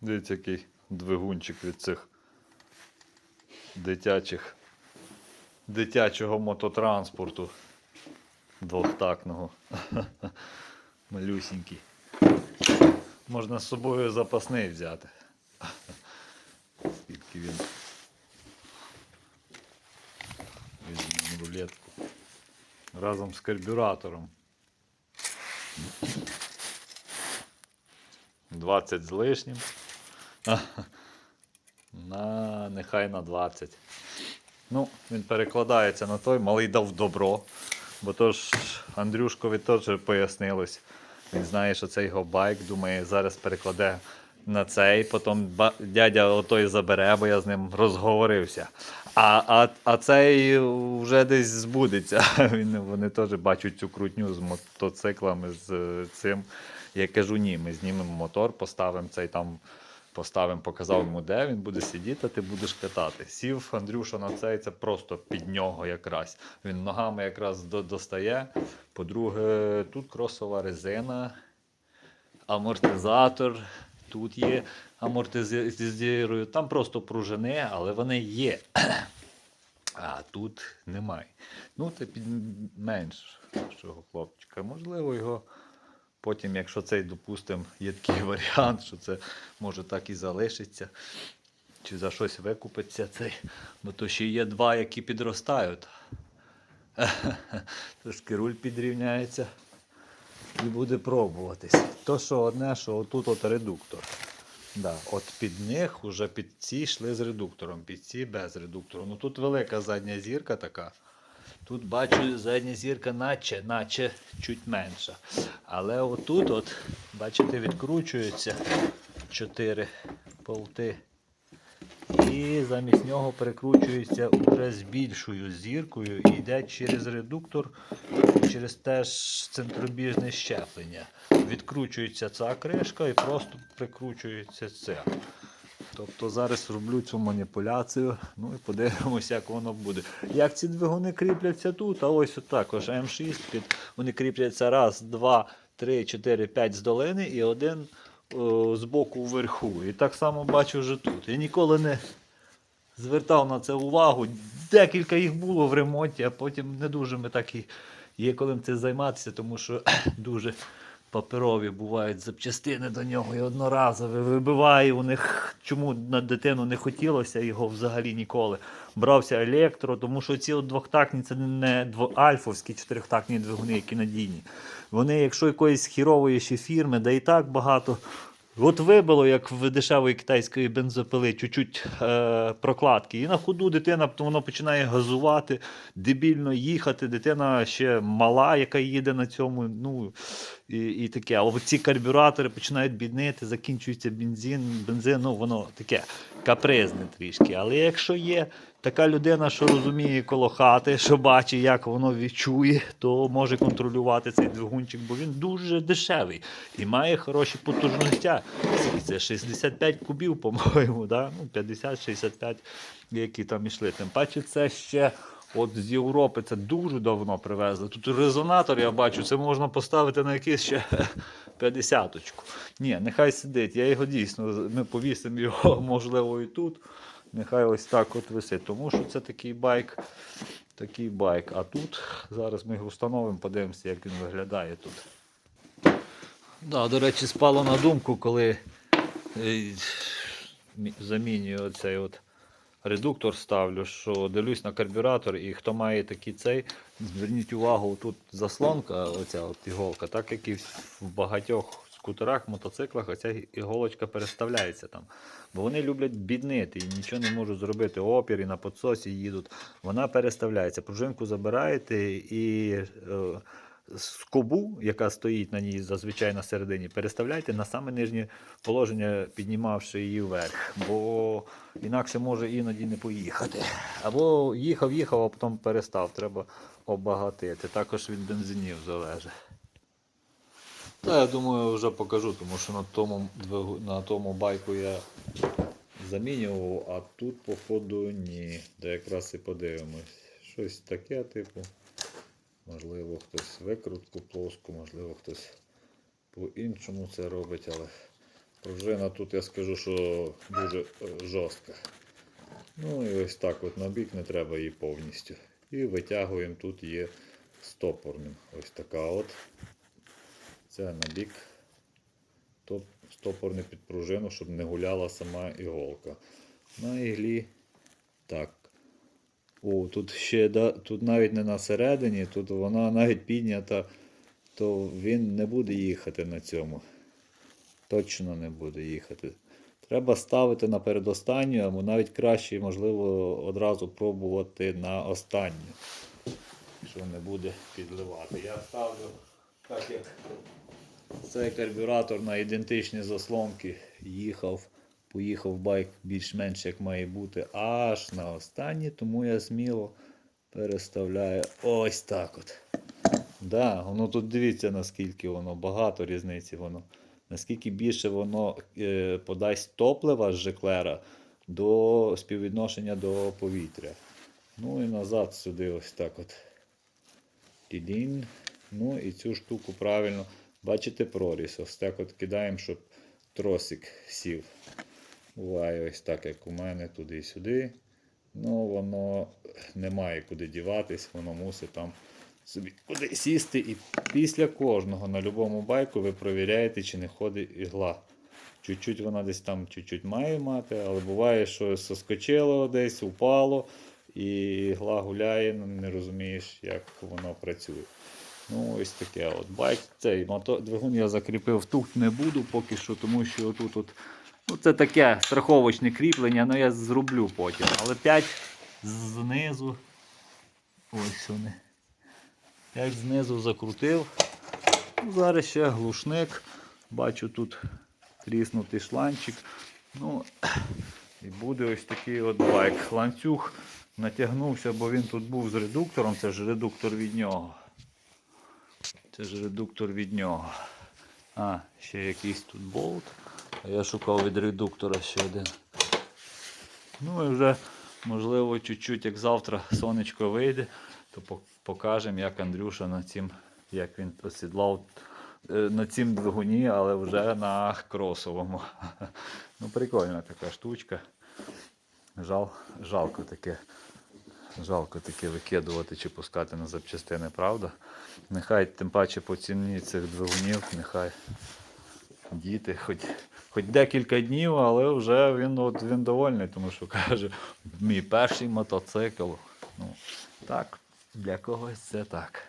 Дивіться, який двигунчик від цих дитячих дитячого мототранспорту двохтакного. Малюсінький. Можна з собою запасний взяти. Скільки він. Візьмемо рулетку. Разом з карбюратором. 20 з лишнім. На, нехай на 20. Ну, він перекладається на той, малий дав добро. Бо то ж Андрюшкові теж пояснилось. Він знає, що це його байк, думає, зараз перекладе на цей, потім дядя отой забере, бо я з ним розговорився. А, а, а цей вже десь збудеться. Він, вони теж бачать цю крутню з мотоциклами, з е, цим. Я кажу, ні, ми знімемо мотор, поставимо цей там, поставимо, показав йому, де він буде сидіти, а ти будеш катати. Сів Андрюша на цей, це просто під нього якраз. Він ногами якраз достає. По-друге, тут кросова резина, амортизатор. Тут є амортизирую. Там просто пружини, але вони є. А тут немає. Ну, це під менш нашого хлопчика. Можливо, його потім, якщо цей, допустимо, є такий варіант, що це може так і залишиться. Чи за щось викупиться цей. Бо то ще є два, які підростають. Трошки руль підрівняється і буде пробуватись. То, що одне, що отут от редуктор. Да, от під них вже під ці йшли з редуктором, під ці без редуктору. Ну тут велика задня зірка така. Тут бачу задня зірка, наче, наче чуть менша. Але отут, от, бачите, відкручуються чотири болти. І замість нього перекручується вже з більшою зіркою і йде через редуктор, через теж центробіжне щеплення. Відкручується ця кришка і просто прикручується це. Тобто зараз роблю цю маніпуляцію, ну і подивимося, як воно буде. Як ці двигуни кріпляться тут, а ось також М6 під вони кріпляться раз, два, три, чотири, п'ять з долини і один о, з боку вверху. І так само бачу вже тут. Я ніколи не звертав на це увагу. Декілька їх було в ремонті, а потім не дуже ми так і є коли цим займатися, тому що дуже паперові бувають запчастини до нього і одноразові. Вибиває у них, чому на дитину не хотілося його взагалі ніколи. Брався електро, тому що ці двохтактні це не альфовські чотирьохтактні двигуни, які надійні. Вони, якщо якоїсь хірової ще фірми, да і так багато. От вибило, як в дешевої китайської бензопили, чуть-чуть е, прокладки. І на ходу дитина воно починає газувати, дебільно їхати. Дитина ще мала, яка їде на цьому. Ну, і, і таке. А от ці карбюратори починають біднити, закінчується бензин, бензин, ну воно таке капризне трішки. Але якщо є така людина, що розуміє коло хати, що бачить, як воно відчує, то може контролювати цей двигунчик, бо він дуже дешевий і має хороші потужності. Це 65 кубів, по-моєму, да? ну, 50-65, які там ішли. Тим паче це ще. От з Європи це дуже давно привезли. Тут резонатор, я бачу, це можна поставити на якийсь ще 50-очку. Ні, нехай сидить. Я його дійсно, ми повісимо його, можливо, і тут. Нехай ось так от висить. Тому що це такий байк, такий байк. А тут зараз ми його встановимо, подивимося, як він виглядає тут. Да, до речі, спало на думку, коли е, замінюю оцей от редуктор ставлю, що дивлюсь на карбюратор, і хто має такий цей, зверніть увагу, тут заслонка, оця от іголка, так як і в багатьох скутерах, мотоциклах, оця іголочка переставляється там. Бо вони люблять біднити і нічого не можуть зробити. Опір і на підсосі їдуть. Вона переставляється. Пружинку забираєте і. Е, скобу, яка стоїть на ній зазвичай на середині, переставляйте на саме нижнє положення, піднімавши її вверх, бо інакше може іноді не поїхати. Або їхав, їхав, а потім перестав. Треба обагатити. Також від бензинів залежить. Та я думаю, вже покажу, тому що на тому, на тому байку я замінював, а тут, походу, ні. Де якраз і подивимось. Щось таке, типу. Можливо, хтось викрутку плоску, можливо, хтось по-іншому це робить, але Пружина тут я скажу, що дуже е, жорстка. Ну і ось так от на бік не треба її повністю. І витягуємо, тут є стопорним. Ось така от. Це на бік. Топ- Стопорне під пружину, щоб не гуляла сама іголка. На іглі так. О, тут ще да, тут навіть не на середині, тут вона навіть піднята, то він не буде їхати на цьому. Точно не буде їхати. Треба ставити на передостанню, або навіть краще, можливо, одразу пробувати на останню. Що не буде підливати. Я ставлю так як цей карбюратор на ідентичні заслонки їхав, поїхав байк більш-менш як має бути аж на останній, тому я сміло переставляю ось так от. Да, воно тут дивіться, наскільки воно багато різниці воно. Наскільки більше воно е, подасть топлива з жеклера до співвідношення до повітря. Ну і назад сюди ось так от. Тідін. Ну і цю штуку правильно. Бачите проріз. Ось так от кидаємо, щоб тросик сів. Буває ось так, як у мене, туди і сюди. Ну, воно не має куди діватись, воно мусить там собі куди сісти. І після кожного на будь-якому байку ви провіряєте, чи не ходить ігла. Чуть-чуть вона десь там чуть-чуть має мати, але буває, що соскочило десь, упало, і ігла гуляє, не розумієш, як воно працює. Ну, ось таке от байк. Цей мото... двигун я закріпив тут не буду поки що, тому що отут от, ну, це таке страховочне кріплення, але я зроблю потім. Але 5 знизу. Ось вони. 5 знизу закрутив. Ну, Зараз ще глушник. Бачу тут тріснутий шланчик. Ну, і буде ось такий от байк. Ланцюг натягнувся, бо він тут був з редуктором, це ж редуктор від нього. Це ж редуктор від нього. А, ще якийсь тут болт. Я шукав від редуктора ще один. Ну і вже, можливо, чуть-чуть, як завтра сонечко вийде, то покажемо, як Андрюша на цім, як він посідлав е, на цім двигуні, але вже на кросовому. Ну, прикольна така штучка. Жал, жалко таке. Жалко таке викидувати чи пускати на запчастини, правда? Нехай тим паче по ціні цих двигунів, нехай діти, хоч, хоч декілька днів, але вже він, от, він довольний, тому що каже, мій перший мотоцикл. Ну, так, для когось це так.